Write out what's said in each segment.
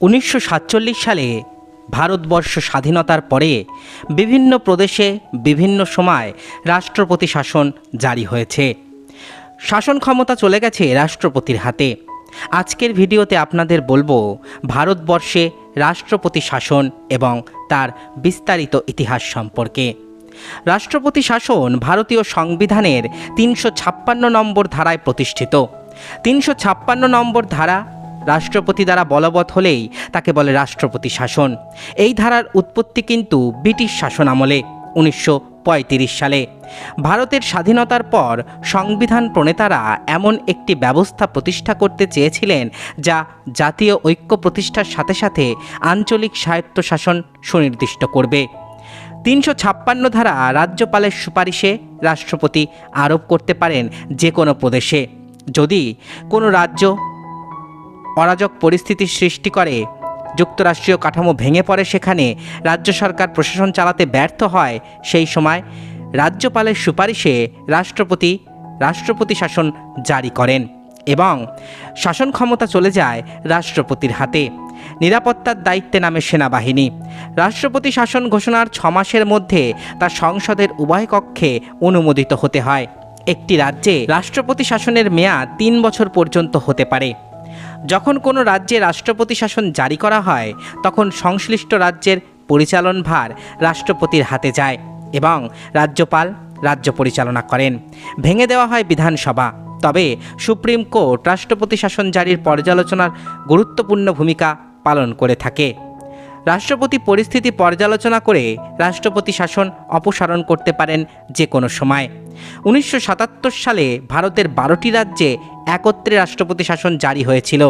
উনিশশো সাতচল্লিশ সালে ভারতবর্ষ স্বাধীনতার পরে বিভিন্ন প্রদেশে বিভিন্ন সময় রাষ্ট্রপতি শাসন জারি হয়েছে। শাসন ক্ষমতা চলে গেছে রাষ্ট্রপতির হাতে। আজকের ভিডিওতে আপনাদের বলব, ভারতবর্ষে রাষ্ট্রপতি শাসন এবং তার বিস্তারিত ইতিহাস সম্পর্কে। রাষ্ট্রপতি শাসন ভারতীয় সংবিধানের তিনশো ছাপ্পান্ন নম্বর ধারায় প্রতিষ্ঠিত। তিনশো ছাপ্পান্ন নম্বর ধারা রাষ্ট্রপতি দ্বারা বলবৎ হলেই তাকে বলে রাষ্ট্রপতি শাসন। এই ধারার উৎপত্তি কিন্তু ব্রিটিশ শাসন আমলে উনিশশো পঁয়ত্রিশ সালে। ভারতের স্বাধীনতার পর সংবিধান প্রণেতারা এমন একটি ব্যবস্থা প্রতিষ্ঠা করতে চেয়েছিলেন, যা জাতীয় ঐক্য প্রতিষ্ঠার সাথে সাথে আঞ্চলিক স্বায়ত্তশাসন সুনির্দিষ্ট করবে। তিনশো ছাপ্পান্ন ধারা রাজ্যপালের সুপারিশে রাষ্ট্রপতি আরোপ করতে পারেন যে কোনো প্রদেশে। যদি কোনো রাজ্য অরাজক পরিস্থিতির সৃষ্টি করে। যুক্তরাষ্ট্রীয় কাঠামো ভেঙে পড়ে সেখানে রাজ্য সরকার প্রশাসন চালাতে ব্যর্থ হয়। সেই সময় রাজ্যপালের সুপারিশে রাষ্ট্রপতি রাষ্ট্রপতি শাসন জারি করেন এবং শাসন ক্ষমতা চলে যায় রাষ্ট্রপতির হাতে। নিরাপত্তার দায়িত্বে নামে সেনাবাহিনী। রাষ্ট্রপতি শাসন ঘোষণার ছ মাসের মধ্যে তা সংসদের উভয় কক্ষে অনুমোদিত হতে হয়। একটি রাজ্যে রাষ্ট্রপতি শাসনের মেয়াদ তিন বছর পর্যন্ত হতে পারে। যখন কোনো রাজ্যে রাষ্ট্রপতি শাসন জারি করা হয়, তখন সংশ্লিষ্ট রাজ্যের পরিচালন ভার রাষ্ট্রপতির হাতে যায় এবং রাজ্যপাল রাজ্য পরিচালনা করেন। ভেঙে দেওয়া হয় বিধানসভা। তবে সুপ্রিম কোর্ট রাষ্ট্রপতি শাসন জারির পর্যালোচনার গুরুত্বপূর্ণ ভূমিকা পালন করে থাকে। রাষ্ট্রপতি পরিস্থিতি পর্যালোচনা করে রাষ্ট্রপতি শাসন অপসারণ করতে পারেন যে কোনো সময়। উনিশশো সাতাত্তর সালে ভারতের বারোটি রাজ্যে একত্রে রাষ্ট্রপতি শাসন জারি হয়েছিল।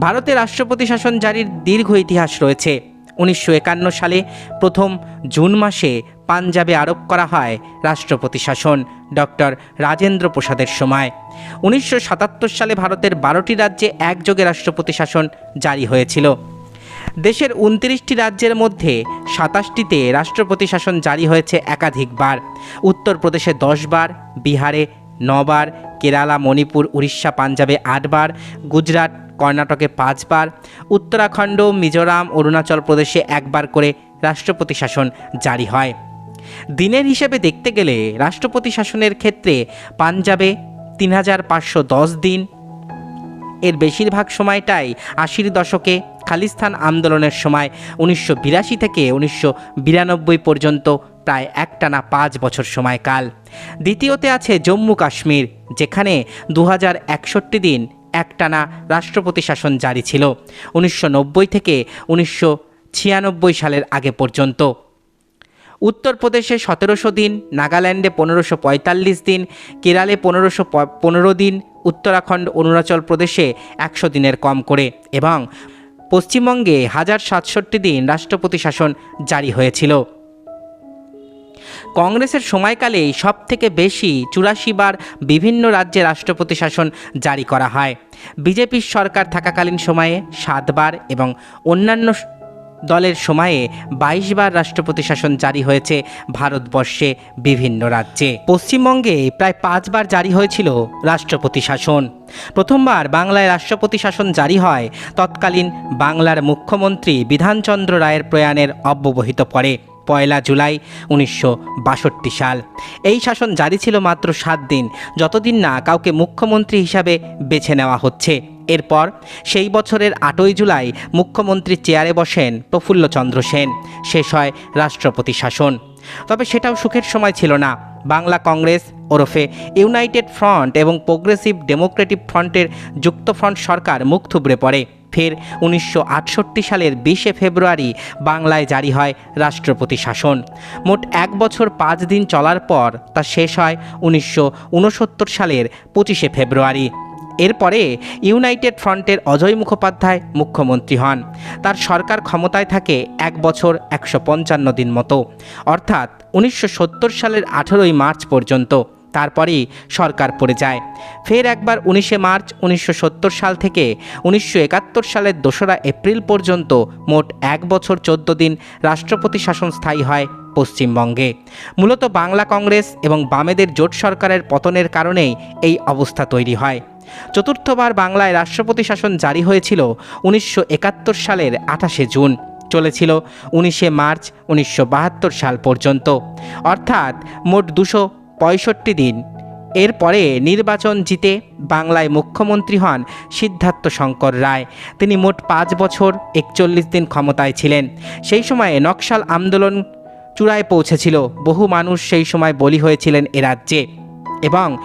ভারতে রাষ্ট্রপতি শাসন জারির দীর্ঘ ইতিহাস রয়েছে। উনিশশো একান্ন সালে প্রথম জুন মাসে পাঞ্জাবে আরোপ করা হয় রাষ্ট্রপতি শাসন, ডক্টর রাজেন্দ্র প্রসাদের সময়। উনিশশো সাতাত্তর সালে ভারতের বারোটি রাজ্যে একযোগে রাষ্ট্রপতি শাসন জারি হয়েছিল। দেশের উনত্রিশটি রাজ্যের মধ্যে সাতাশটিতে রাষ্ট্রপতি শাসন জারি হয়েছে একাধিকবার। উত্তরপ্রদেশে দশবার, বিহারে নবার, কেরালা, মণিপুর, উড়িষ্যা, পাঞ্জাবে আটবার, গুজরাট, কর্ণাটকে পাঁচবার, উত্তরাখণ্ড, মিজোরাম, অরুণাচল প্রদেশে একবার করে রাষ্ট্রপতি শাসন জারি হয়। দিনের হিসেবে দেখতে গেলে রাষ্ট্রপতি শাসনের ক্ষেত্রে পাঞ্জাবে তিন হাজার পাঁচশো দশ দিন, এর বেশিরভাগ সময়টাই আশির দশকে খালিস্তান আন্দোলনের সময় উনিশশো বিরাশি থেকে উনিশশো বিরানব্বই পর্যন্ত প্রায় একটানা পাঁচ বছর সময়কাল। দ্বিতীয়তে আছে জম্মু কাশ্মীর, যেখানে দু হাজার একষট্টি দিন একটানা রাষ্ট্রপতি শাসন জারি ছিল, উনিশশো নব্বই থেকে উনিশশো ছিয়ানব্বই সালের আগে পর্যন্ত। উত্তরপ্রদেশে সতেরোশো দিন, নাগাল্যান্ডে পনেরোশো পঁয়তাল্লিশ দিন, কেরালে পনেরোশো পনেরো দিন, উত্তরাখণ্ড, অরুণাচল প্রদেশে একশো দিনের কম করে এবং পশ্চিমবঙ্গে হাজার সাতষট্টি দিন রাষ্ট্রপতি শাসন জারি হয়েছিল। কংগ্রেসের সময়কালেই সব থেকে বেশি চুরাশি বার বিভিন্ন রাজ্যে রাষ্ট্রপতি শাসন জারি করা হয়। বিজেপির সরকার থাকাকালীন সময়ে সাতবার এবং অন্যান্য দলের সময়ে বাইশ বার রাষ্ট্রপতি শাসন জারি হয়েছে ভারতবর্ষে বিভিন্ন রাজ্যে। পশ্চিমবঙ্গে প্রায় পাঁচবার জারি হয়েছিল রাষ্ট্রপতি শাসন। প্রথমবার বাংলায় রাষ্ট্রপতি শাসন জারি হয়, তৎকালীন বাংলার মুখ্যমন্ত্রী বিধানচন্দ্র রায়ের প্রয়াণের অব্যবহিত পরে। পয়লা জুলাই উনিশশো বাষট্টি সাল। এই শাসন জারি ছিল মাত্র সাত দিন, যতদিন না কাউকে মুখ্যমন্ত্রী হিসাবে বেছে নেওয়া হচ্ছে। এরপর সেই বছরের আটই জুলাই মুখ্যমন্ত্রী চেয়ারে বসেন প্রফুল্লচন্দ্র সেন। শেষ হয় রাষ্ট্রপতি শাসন। তবে সেটাও সুখের সময় ছিল না। বাংলা কংগ্রেস ওরফে ইউনাইটেড ফ্রন্ট এবং প্রোগ্রেসিভ ডেমোক্রেটিক ফ্রন্টের যুক্ত ফ্রন্ট সরকার মুখ থুবড়ে পড়ে। ফের উনিশশো আটষট্টি সালের বিশে ফেব্রুয়ারি বাংলায় জারি হয় রাষ্ট্রপতি শাসন। মোট এক বছর পাঁচ দিন চলার পর তা শেষ হয় উনিশশো উনসত্তর সালের পঁচিশে ফেব্রুয়ারি। এরপরে ইউনাইটেড ফ্রন্টের অজয় মুখোপাধ্যায় মুখ্যমন্ত্রী হন। তার সরকার ক্ষমতায় থাকে এক বছর একশো পঞ্চান্ন দিন মতো। অর্থাৎ উনিশশো সত্তর সালের আঠেরোই মার্চ পর্যন্ত তারপরেই সরকার পড়ে যায়। ফের একবার উনিশে মার্চ উনিশশো সত্তর সাল থেকে উনিশশো একাত্তর সালের দোসরা এপ্রিল পর্যন্ত মোট এক বছর চোদ্দ দিন রাষ্ট্রপতি শাসন স্থায়ী হয় পশ্চিমবঙ্গে। মূলত বাংলা কংগ্রেস এবং বামেদের জোট সরকারের পতনের কারণেই এই অবস্থা তৈরি হয়। চতুর্থবার বাংলায় রাষ্ট্রপতি শাসন জারি হয়েছিল উনিশশো একাত্তর সালের আঠাশে জুন। চলেছিল উনিশে মার্চ উনিশশো বাহাত্তর সাল পর্যন্ত। অর্থাৎ মোট দুশো পঁয়ষট্টি দিন। এরপরে নির্বাচন জিতে বাংলায় মুখ্যমন্ত্রী হন সিদ্ধার্থ শঙ্কর রায়। তিনি মোট পাঁচ বছর একচল্লিশ দিন ক্ষমতায় ছিলেন। সেই সময়ে নকশাল আন্দোলন চূড়ায় পৌঁছেছিল। বহু মানুষ সেই সময় বলি হয়েছিলেন এ রাজ্যে। এবং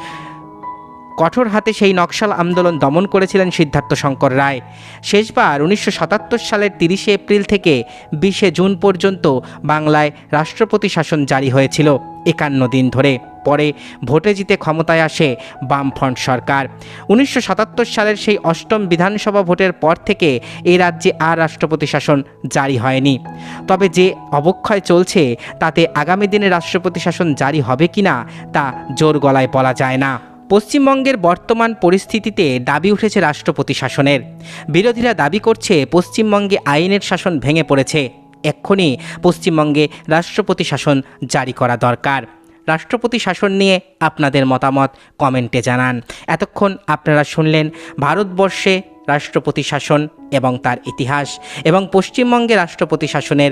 কঠোর হাতে সেই নকশাল আন্দোলন দমন করেছিলেন সিদ্ধার্থ শঙ্কর রায়। শেষবার উনিশশো সাতাত্তর সালের তিরিশে এপ্রিল থেকে বিশে জুন পর্যন্ত বাংলায় রাষ্ট্রপতি শাসন জারি হয়েছিল একান্ন দিন ধরে। পরে ভোটে জিতে ক্ষমতায় আসে বামফ্রন্ট সরকার। উনিশশো সাতাত্তর সালের সেই অষ্টম বিধানসভা ভোটের পর থেকে এ রাজ্যে আর রাষ্ট্রপতি শাসন জারি হয়নি। তবে যে অবক্ষয় চলছে, তাতে আগামী দিনে রাষ্ট্রপতি শাসন জারি হবে কিনা, তা জোর গলায় বলা যায় না। পশ্চিমবঙ্গের বর্তমান পরিস্থিতিতে দাবি উঠেছে রাষ্ট্রপতি শাসনের। বিরোধীরা দাবি করছে পশ্চিমবঙ্গে আইনের শাসন ভেঙে পড়েছে। এক্ষুনি পশ্চিমবঙ্গে রাষ্ট্রপতি শাসন জারি করা দরকার। রাষ্ট্রপতি শাসন নিয়ে আপনাদের মতামত কমেন্টে জানান। এতক্ষণ আপনারা শুনলেন ভারতবর্ষে রাষ্ট্রপতি শাসন এবং তার ইতিহাস এবং পশ্চিমবঙ্গে রাষ্ট্রপতি শাসনের